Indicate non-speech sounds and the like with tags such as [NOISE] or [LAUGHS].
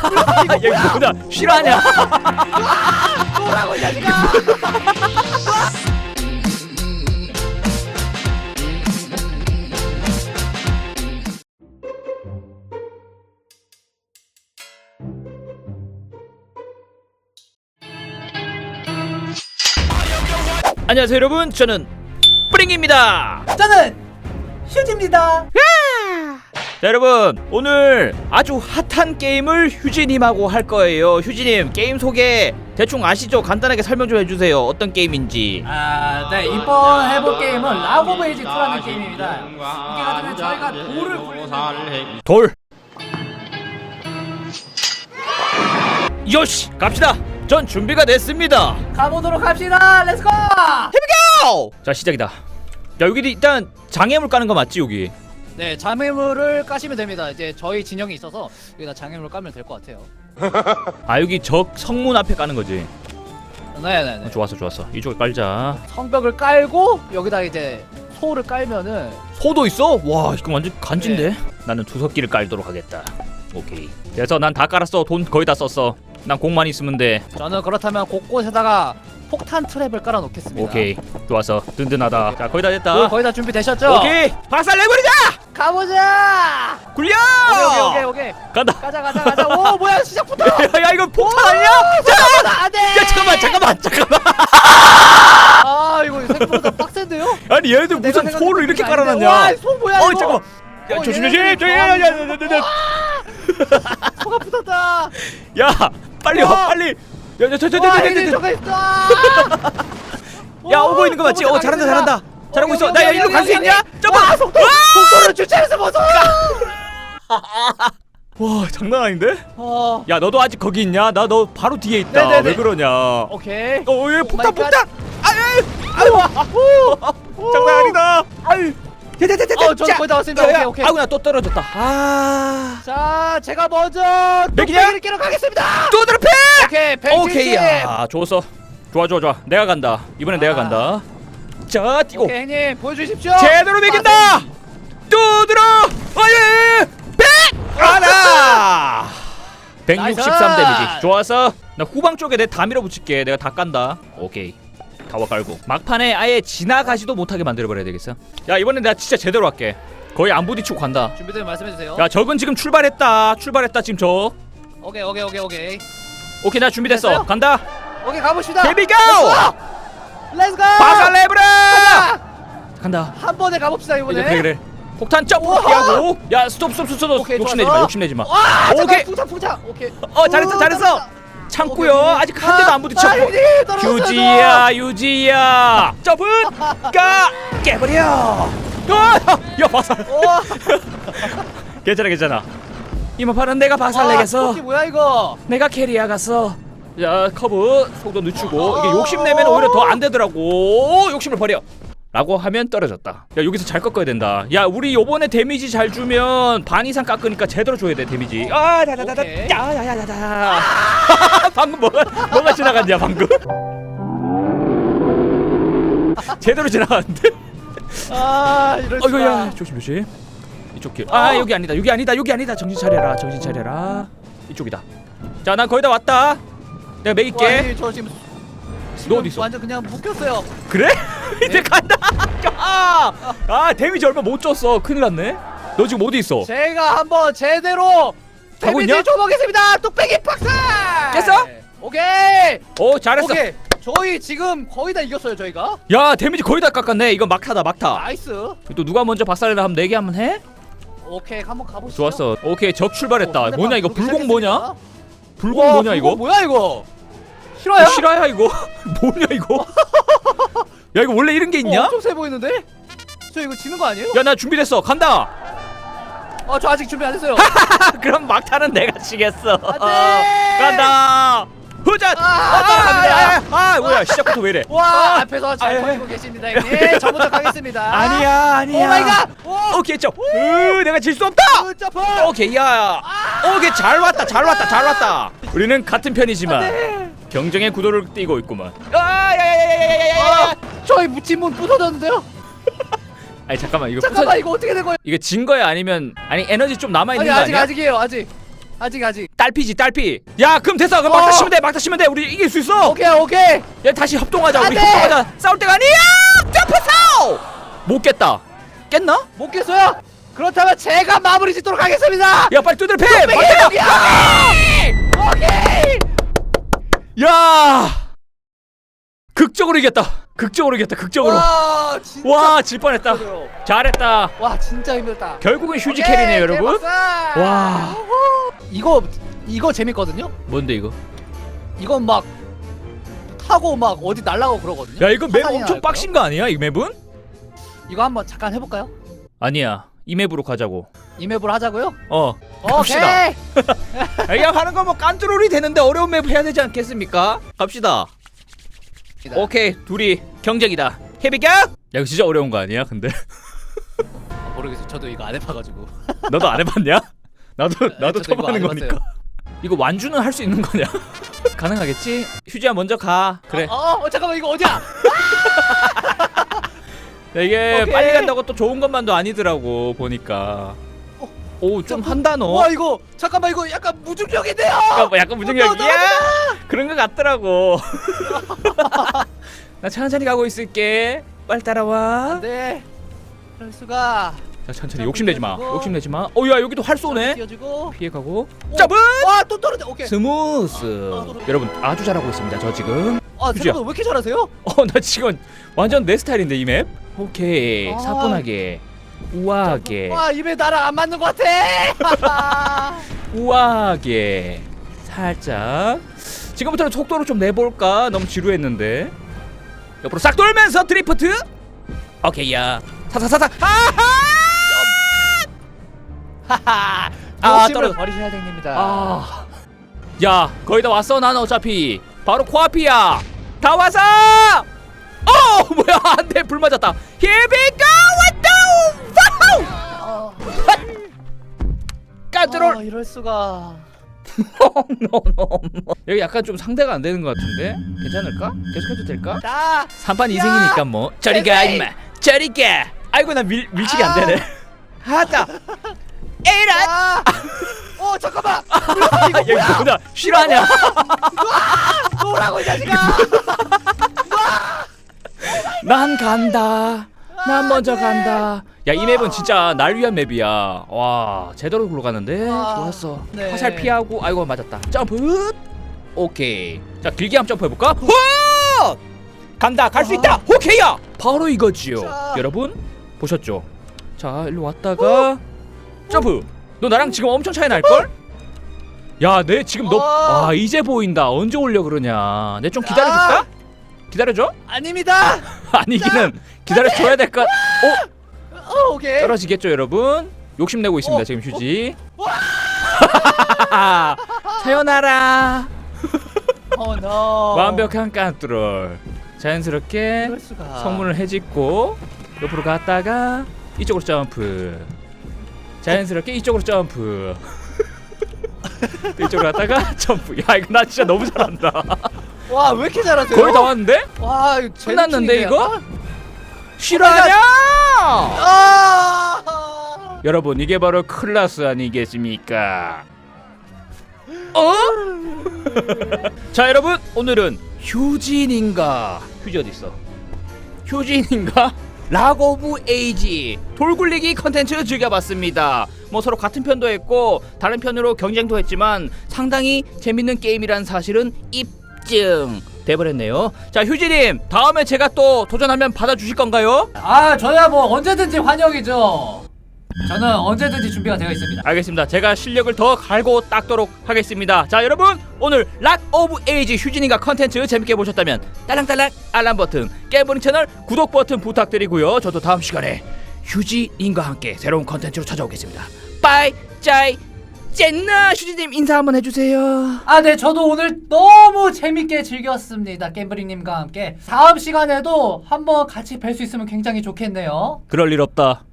[LAUGHS] 야 뭐냐 실화냐? 뭐라고 이 자식아 안녕하세요 여러분. 저는 뿌링입니다. 저는 휴지입니다 자, 여러분 오늘 아주 핫한 게임을 휴지님하고 할 거예요. 휴지님 게임 소개 대충 아시죠? 간단하게 설명 좀 해주세요. 어떤 게임인지. 아 네 이번 해볼 게임은 라고 베이지 2라는 게임입니다. 이게 가지고 저희가 돌을 굴리는 돌. 요시 갑시다. 전 준비가 됐습니다. 가보도록 합시다. 렛츠고 자 시작이다. 야 여기 일단 장애물 까는 거 맞지 여기 네 장애물을 까시면 됩니다. 이제 저희 진영이 있어서 여기다 장애물 까면 될 것 같아요. [LAUGHS] 아 여기 적 성문 앞에 까는 거지? 네네네. 어, 좋았어 좋았어. 이쪽에 깔자. 성벽을 깔고 여기다 이제 소를 깔면은 소도 있어? 와 이거 완전 간지인데? 나는 두석기를 깔도록 하겠다. 오케이. 그래서 난 다 깔았어. 돈 거의 다 썼어. 난 공만 있으면 돼. 저는 그렇다면 곳곳에다가 폭탄 트랩을 깔아 놓겠습니다. 오케이. 좋았어 든든하다. 자 거의 다 됐다. 그 거의 다 준비 되셨죠? 오케이. 박살 내버리자! 가보자! 굴려! 오케이 오케이 오케이 간다. 가자 가자 가자. 오 뭐야 시작부터! [LAUGHS] 야, 야 이거 폭탄 아니야? 잠깐만 안돼! 야 잠깐만 잠깐만 잠깐만. 아 이거 생각보다 빡센데요? 아니 얘네들 내가 무슨 생각했던 소를 이렇게 아닌데. 깔아놨냐? 와, 소 뭐야 어 이거? 잠깐만. 야 어, 조심 얘네들 조심 야야야야야야 소가 붙었다. 야 빨리 와 와. 빨리 와 얘네 야야야야야야 저거 있어! [LAUGHS] 야 오고 있는 거 맞지? 어 잘한다 잘한다. 잘하고 있어. 나 야 일로 갈 수 있냐? 점프 와 속도 속도를 주체해서 벗어! [LAUGHS] 와 장난 아닌데? 어. 야 너도 아직 거기 있냐? 나 너 바로 뒤에 있다. 네네네. 왜 그러냐? 오케이. 어얘 폭탄 마이 폭탄 아유 아유 장난 아니다. 아유 대대대대 어, 저는 거의 다 왔습니다. 오케이, 오케이. 아구나 또 떨어졌다. 아. 자 제가 먼저 맥이냐? 뚝배기를 끼러 가겠습니다. 또 드롭해! 오케이 170 오케이 야. 좋았어. 좋아 좋아 좋아. 내가 간다. 이번엔 내가 아. 간다. 자 뛰고. 오케이 형님 보여주십시오. 제대로 매긴다! 또 들어 아예 백! 하나! 163 나이스! 데미지. 좋았어 나 후방 쪽에 내 다 밀어붙일게. 내가 다 깐다. 오케이 타워 깔고. 막판에 아예 지나가지도 못하게 만들어버려야 되겠어? 야 이번엔 내가 진짜 제대로 할게. 거의 안 부딪히고 간다. 준비되면 말씀해주세요. 야 적은 지금 출발했다. 출발했다 지금 적. 오케이 오케이 오케이 오케이. 오케이 나 준비됐어. 됐어요? 간다. 오케이 가봅시다. Here we go! 렛츠고 바살레브라 가자! 간다. 한 번에 가봅시다 이번에. 그래 그래. 폭탄 점프! 피하고. 야 스톱 스톱 스톱 오케이, 욕심내지 좋았어. 마 욕심내지 마. 와 오케이. 오케이. 풍차 풍차. 오케이. 어 잘했어 오, 잘했어. 잘했다. 참고요. 아직 한 대도 안 부딪혔고. 아, 떨어졌어요, 유지야 유지야. 점프. [LAUGHS] 가. 깨버려. 아, 야 바살. [LAUGHS] 괜찮아 괜찮아. 이모파는 내가 바살 와, 내겠어. 토끼 뭐야 이거? 내가 캐리하갔어 자 커브 속도 늦추고. 이게 욕심내면 오히려 더 안 되더라고. 욕심을 버려 라고 하면 떨어졌다. 야 여기서 잘 꺾어야 된다. 야 우리 요번에 데미지 잘 주면 반 이상 깎으니까 제대로 줘야 돼 데미지. 아 다다다다. 오케이. 야야야야야. [LAUGHS] 방금 뭐가 뭐가 지나갔냐 방금? [LAUGHS] 제대로 지나갔는데? 아 이럴 어이구 야 수가. 조심 조심. 이쪽 길아 여기 아니다 여기 아니다 여기 아니다. 정신 차려라 정신 차려라. 이쪽이다. 자 난 거의 다 왔다. 내가 와, 매길게. 저 지금 너 어디 있어? 완전 그냥 묶였어요. 그래? [LAUGHS] 이제 간다! 아, 아 데미지 얼마 못 줬어. 큰일 났네. 너 지금 어디 있어? 제가 한번 제대로 가고? 데미지 줘보겠습니다. 뚝배기 박살! 깼어? 오케이! 오 잘했어. 오케이. 저희 지금 거의 다 이겼어요 저희가. 야 데미지 거의 다 깎았네. 이거 막타다 막타. 나이스. 또 누가 먼저 박살내나? 하면 내게 한번 해? 오케이 한번 가보시죠. 좋았어. 오케이 적 출발했다. 어, 뭐냐 이거 불공 뭐냐? 불공 와, 뭐냐 불공 이거? 뭐야 이거 실화야? 실화야 이거? 뭐냐 이거? 야 이거 원래 이런 게 어, 있냐? 엄청 세 보이는데? 저 이거 지는 거 아니에요? 야 나 준비됐어 간다 아 저 아직 준비 안 했어요 그럼 막타는 내가 치겠어 돼! 간다 후자 아, 따라갑니다. 아, 아, 뭐야 시작부터 왜 이래 와 앞에서 잘 아, 버티고 계십니다 형님 저부터 가겠습니다 아니야 아니야 오 마이 갓! 오! 오케이 점 으, 내가 질 수 없다 굿 점프! 오케이 야 오케이 잘 왔다 잘 왔다 잘 왔다 우리는 같은 편이지만 네. 경쟁의 구도를 띄고 있구만. 아야야야야야야야! 아, 저희 무침문 부서졌는데요? [LAUGHS] 아니 잠깐만 이거 잠깐만 부서... 이거 어떻게 된 거예요? 이게 진 거야 아니면 아니 에너지 좀 남아 있는 아니 거 아직 아니야? 아직이에요 아직 아직 아직 딸피지 딸피. 야 그럼 됐어. 그럼 어. 막타 치면 돼. 막타 치면 돼. 우리 이길 수 있어. 오케이 오케이 야 다시 협동하자. 우리 협동하자. 싸울 때가 아니야. 점프 싸우. 못 깼다. 깼나? 못 깼어요? 그렇다면 제가 마무리 짓도록 하겠습니다 야 빨리 두드려 패. 빨리 때려! 오케이 야 극적으로 이겼다 극적으로 이겼다 극적으로 와 진짜. 와 질 뻔했다 힘들어요. 잘했다 와 진짜 힘들다. 결국은 휴지 오케이, 캐리네요 여러분 대박사! 와. 이거 이거 재밌거든요. 뭔데 이거 이건 막 타고 막 어디 날라가고 그러거든요. 야 이거 맵 엄청 날 빡신 거 아니야 이 맵은? 이거 한번 잠깐 해볼까요? 아니야 이 맵으로 가자고 이 맵으로 하자고요. 어 갑시다 오케이. [LAUGHS] 그냥 하는 거 뭐 깐뚜롤이 되는데 어려운 맵 해야 되지 않겠습니까? 갑시다 오케이 둘이 경쟁이다 헤비겨? 야 이거 진짜 어려운 거 아니야 근데 아, 모르겠어요. 저도 이거 안 해봐가지고. [LAUGHS] 너도 안 해봤냐? 나도 나도 저도 처음 이거 하는 안 거니까 해봤어요. 이거 완주는 할 수 있는 거냐? [LAUGHS] 가능하겠지? 휴지야 먼저 가 그래 어, 어, 어, 잠깐만 이거 어디야? 야, 이게 오케이. 빨리 간다고 또 좋은 것만도 아니더라고 보니까 오좀 한다 너 와 이거 잠깐만 이거 약간 무중력인데요. 약간, 뭐 약간 너, 무중력이야 그런 거 같더라고 [LAUGHS] 나 천천히 가고 있을게 빨리 따라와 네. 그럴 수가. 자 천천히 욕심내지 마. 욕심내지 마 어야 여기도 활 쏘네. 피해가고 오, 잡은 와또 떨어져. 오케이. 스무스 여러분 아주 잘하고 있습니다 저 지금 아. 생각보다 왜 이렇게 잘하세요? 어 나 지금 완전 내 스타일인데 이 맵 오케이 아. 사뿐하게 우아하게. 와 입에 나랑 안 맞는 것 같아. [LAUGHS] [LAUGHS] 우아하게. 살짝. 지금부터는 속도를 좀 내볼까? 너무 지루했는데. 옆으로 싹 돌면서 드리프트. 오케이야. 사사사사. 아하! 하하. 아, 떨어져. 버리셔야 됩니다. 아. 야 거의 다 왔어 난 어차피. 바로 코앞이야. 다 와서! 어 [LAUGHS] 뭐야. 안 돼 불 맞았다. we 깐트롤 아, 이럴 수가. [LAUGHS] 여기 약간 좀 상대가 안 되는 것 같은데 괜찮을까? 계속해도 될까? 자. 3판 2승이니까 뭐 저리 가. 임마 저리 가 아이고 나 밀, 밀치기 안 아. 되네 하다 에라 아. 어 잠깐만. 야 이거 뭐야 싫어하냐 뭐라고 이 자식아. 난 간다 난 먼저 간다. 야 이 맵은 진짜 날 위한 맵이야. 와 제대로 굴러가는데? 아, 좋았어. 네. 화살 피하고 아이고 맞았다. 점프! 오케이. 자 길게 한번 점프해볼까? 후! 간다 갈수 아. 있다! 오케이야! 바로 이거지요. 자. 여러분 보셨죠? 자 일로 왔다가 점프! 너 나랑 지금 엄청 차이 날걸? 야 내 지금 어. 너아 이제 보인다. 언제 올려 그러냐. 내 좀 기다려줄까 기다려줘 아닙니다. [LAUGHS] 아니기는 기다려줘야 될 것. 어? 어 오케이. 떨어지겠죠 여러분? 욕심내고 있습니다 어, 지금 휴지. 와. 사요나라. 어 노. 완벽한 깐뚜롤. 자연스럽게 수가. 성문을 해짓고 옆으로 갔다가 이쪽으로 점프. 자연스럽게 이쪽으로 점프. [LAUGHS] 또 이쪽으로 갔다가 [LAUGHS] 점프. 야 이거 나 진짜 너무 잘한다. 와 왜 이렇게 잘하세요? 거의 다 왔는데? 와 이거 제 끝났는데 이거? 실화냐? 아. 여러분 이게 바로 클라스 아니겠습니까? 어? [LAUGHS] 자 여러분 오늘은 휴진인가 휴지 어디 있어? 휴진인가? 락 오브 에이지 돌굴리기 컨텐츠 즐겨봤습니다. 뭐 서로 같은 편도 했고 다른 편으로 경쟁도 했지만 상당히 재밌는 게임이란 사실은 입 증 돼버렸네요. 자 휴지님 다음에 제가 또 도전하면 받아주실 건가요? 아 저야 뭐 언제든지 환영이죠. 저는 언제든지 준비가 되어 있습니다. 알겠습니다. 제가 실력을 더 갈고 닦도록 하겠습니다. 자, 여러분 오늘 락 오브 에이지 휴진이가 컨텐츠 재밌게 보셨다면 딸랑딸랑 알람 버튼, 깨버린 채널 구독 버튼 부탁드리고요. 저도 다음 시간에 휴지인과 함께 새로운 컨텐츠로 찾아오겠습니다. 빠이 짜이 젠나 휴지님 인사 한번 해주세요. 아, 네, 저도 오늘 너무 재밌게 즐겼습니다. 겜브링님과 함께. 다음 시간에도 한번 같이 뵐 수 있으면 굉장히 좋겠네요. 그럴 일 없다.